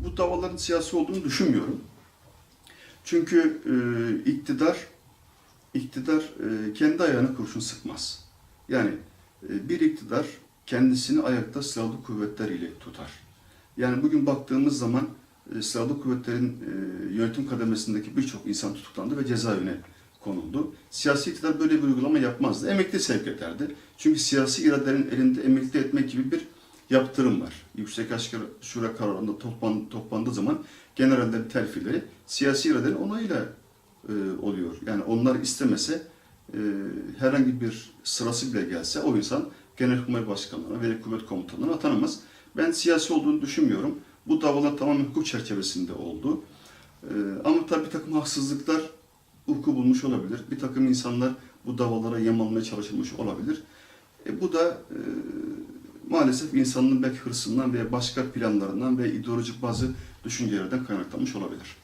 bu davaların siyasi olduğunu düşünmüyorum. Çünkü e, iktidar iktidar e, kendi ayağına kurşun sıkmaz. Yani e, bir iktidar kendisini ayakta silahlı kuvvetler ile tutar. Yani bugün baktığımız zaman e, silahlı kuvvetlerin e, yönetim kademesindeki birçok insan tutuklandı ve cezaevine konuldu. Siyasi iktidar böyle bir uygulama yapmazdı. Emekli sevk ederdi. Çünkü siyasi iradelerin elinde emekli etmek gibi bir yaptırım var. Yüksek Asker Şura kararında toplan, toplandığı zaman generallerin terfileri siyasi iradenin onayıyla e, oluyor. Yani onlar istemese e, herhangi bir sırası bile gelse o insan Genelkurmay Başkanlığı'na veya kuvvet komutanlığına atanamaz. Ben siyasi olduğunu düşünmüyorum. Bu davalar tamamen hukuk çerçevesinde oldu. E, ama tabii bir takım haksızlıklar vuku bulmuş olabilir. Bir takım insanlar bu davalara yem almaya çalışılmış olabilir. E, bu da e, maalesef insanın belki hırsından veya başka planlarından ve ideolojik bazı düşüncelerden kaynaklanmış olabilir.